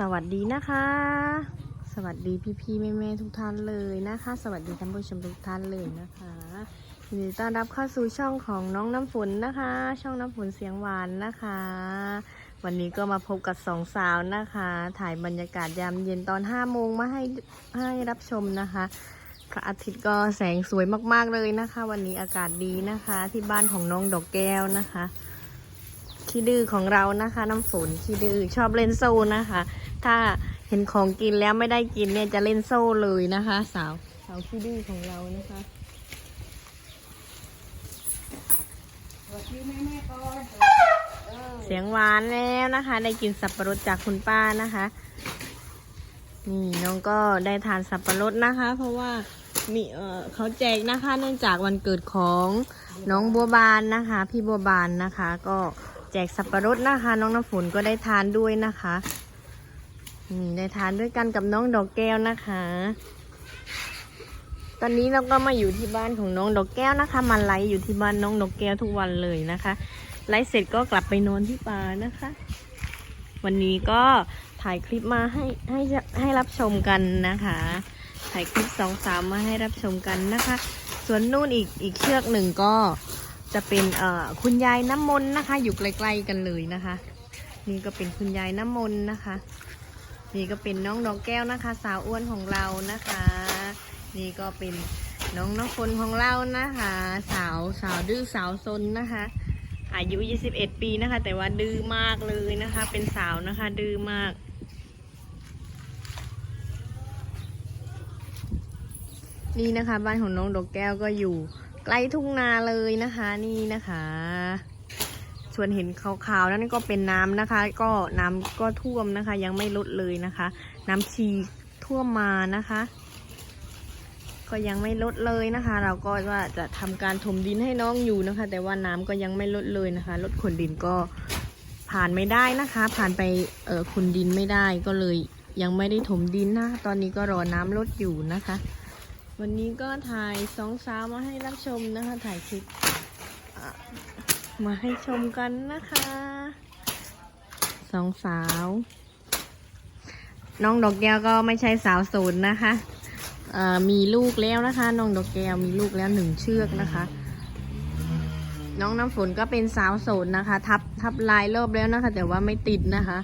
สวัสดีนะคะ สวัสดีพี่ๆแม่ๆทุกท่านเลยนะคะ สวัสดีท่านผู้ชมทุกท่านเลยนะคะยินดีต้อนรับเข้าสู่ช่องของน้องน้ำฝนนะคะ ช่องน้ำฝนเสียงหวานนะคะ วันนี้ก็มาพบกับสองสาวนะคะ ถ่ายบรรยากาศยามเย็นตอน5โมงมาให้ให้รับชมนะคะพระอาทิตย์ก็แสงสวยมากๆเลยนะคะ วันนี้อากาศดีนะคะ ที่บ้านของน้องดอกแก้วนะคะ ขี้ดื้อของเรานะคะ น้ำฝนขี้ดื้อชอบเล่นโซ่นะคะ ถ้าเห็นของกินแล้วไม่ได้กินเนี่ยจะเล่นโซ่เลยนะคะ สาวสาวขี้ดื้อของเรานะคะเออเสียงหวานแล้วนะคะ ได้กินสับปะรดจากคุณป้านะคะ นี่น้องก็ได้ทานสับปะรดนะคะ เพราะว่ามีเออเขาแจกนะคะ เนื่องจากวันเกิดของน้องบัวบานนะคะ พี่บัวบานนะคะก็ แจกสับปะรดนะคะ น้องน้ำฝนก็ได้ทานด้วยนะคะนี่ได้ทานด้วยกันกับน้องดอกแก้วนะคะ ตอนนี้เราก็มาอยู่ที่บ้านของน้องดอกแก้วนะคะ มาไลฟ์อยู่ที่บ้านน้องดอกแก้วทุกวันเลยนะคะ ไลฟ์เสร็จก็กลับไปนอนที่ป่านะคะ วันนี้ก็ถ่ายคลิปมาให้ให้ให้รับชมกันนะคะ ถ่ายคลิปสองสามมาให้รับชมกันนะคะ ส่วนนู่นอีกอีกเชือกหนึ่งก็ จะเป็นเอ่อคุณยายน้ำมนต์นะคะ อยู่ใกล้ๆกันเลยนะคะ นี่ก็เป็นคุณยายน้ำมนต์นะคะ นี่ก็เป็นน้องดอกแก้วนะคะ สาวอ้วนของเรานะคะ นี่ก็เป็นน้องน้ำฝนของเรานะคะ สาวสาวดื้อสาวซนนะคะ อายุ 21 ปีนะคะ แต่ว่าดื้อมากเลยนะคะ เป็นสาวนะคะ ดื้อมากนี่นะคะ บ้านของน้องดอกแก้วก็อยู่ ใกล้ทุ่งนาเลยนะคะนี่นะคะ ส่วนเห็นขาวๆนั่นก็เป็นน้ำนะคะ ก็น้ำก็ท่วมนะคะ ยังไม่ลดเลยนะคะ น้ำชีท่วมมานะคะ ก็ยังไม่ลดเลยนะคะ เราก็ว่าจะทำการถมดินให้น้องอยู่นะคะ แต่ว่าน้ำก็ยังไม่ลดเลยนะคะรถขนดินก็ผ่านไม่ได้นะคะ ผ่านไปเออขนดินไม่ได้ก็เลยยังไม่ได้ถมดินนะ ตอนนี้ก็รอน้ำลดอยู่นะคะ วันนี้ก็ถ่ายสองสาวมาให้รับชมนะคะ ถ่ายคลิปมาให้ชมกันนะคะสองสาว น้องดอกแก้วก็ไม่ใช่สาวโสดนะคะมีลูกแล้วนะคะ น้องดอกแก้วมีลูกแล้วหนึ่งเชือกนะคะ น้องน้ำฝนก็เป็นสาวโสดนะคะ ทับทับลายรอบแล้วนะคะ แต่ว่าไม่ติดนะคะ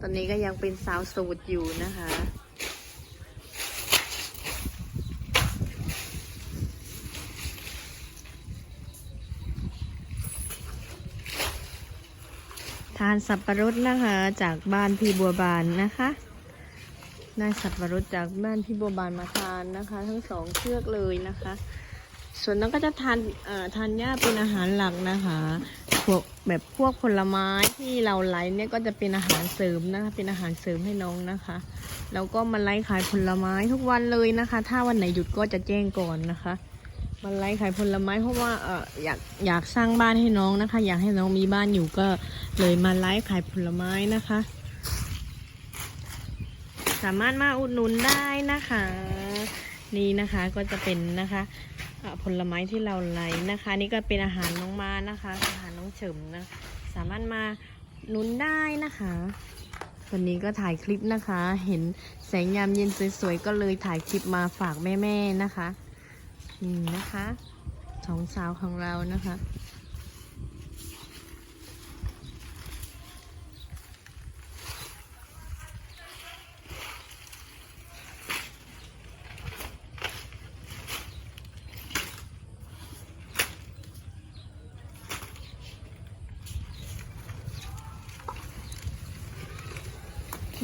ตอนนี้ก็ยังเป็นสาวโสดอยู่นะคะ ทานสับปะรดนะคะจากบ้านพี่บัวบานนะคะได้สับปะรดจากบ้านพี่บัวบานมาทานนะคะ ทั้งสองเชือกเลยนะคะ ส่วนน้องก็จะทานทานหญ้าเป็นอาหารหลักนะคะพวกแบบพวกผลไม้ที่เราไลฟ์เนี่ยก็จะเป็นอาหารเสริมนะคะ เป็นอาหารเสริมให้น้องนะคะแล้วก็มาไลฟ์ขายผลไม้ทุกวันเลยนะคะ ถ้าวันไหนหยุดก็จะแจ้งก่อนนะคะ มาไลฟ์ขายผลไม้เพราะว่าเอออยากอยากสร้างบ้านให้น้องนะคะ อยากให้น้องมีบ้านอยู่ก็เลยมาไลฟ์ขายผลไม้นะคะ สามารถมาอุดหนุนได้นะคะ นี่นะคะก็จะเป็นนะคะผลไม้ที่เราไลฟ์นะคะ นี่ก็เป็นอาหารน้องมานะคะ อาหารน้องเฉิมนะสามารถมาหนุนได้นะคะวันนี้ก็ถ่ายคลิปนะคะ เห็นแสงยามเย็นสวยๆก็เลยถ่ายคลิปมาฝากแม่ๆนะคะ นี่นะคะสองสาวของเรานะคะ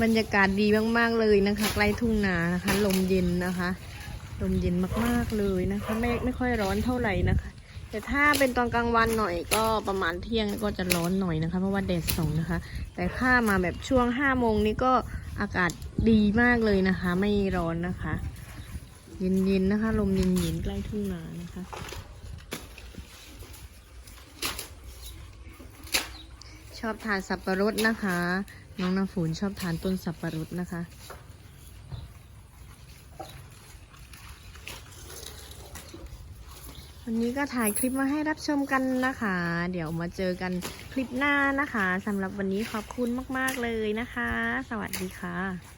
บรรยากาศดีมาก ๆ เลยนะคะ ใกล้ทุ่งนานะคะ ลมเย็นนะคะ ลมเย็นมากๆเลยนะคะ ไม่ไม่ค่อยร้อนเท่าไหร่นะคะ แต่ถ้าเป็นตอนกลางวันหน่อยก็ประมาณเที่ยงก็จะร้อนหน่อยนะคะ เพราะว่าแดดส่องนะคะ แต่ถ้ามาแบบช่วงห้าโมงนี้ก็อากาศดีมากเลยนะคะ ไม่ร้อนนะคะ เย็นๆนะคะ ลมเย็นๆใกล้ทุ่งนานะคะชอบทานสับปะรดนะคะ น้องน้ำฝนชอบทานต้นสับปะรดนะคะ วันนี้ก็ถ่ายคลิปมาให้รับชมกันนะคะ เดี๋ยวมาเจอกันคลิปหน้านะคะสำหรับวันนี้ขอบคุณมาก ๆ เลยนะคะ สวัสดีค่ะ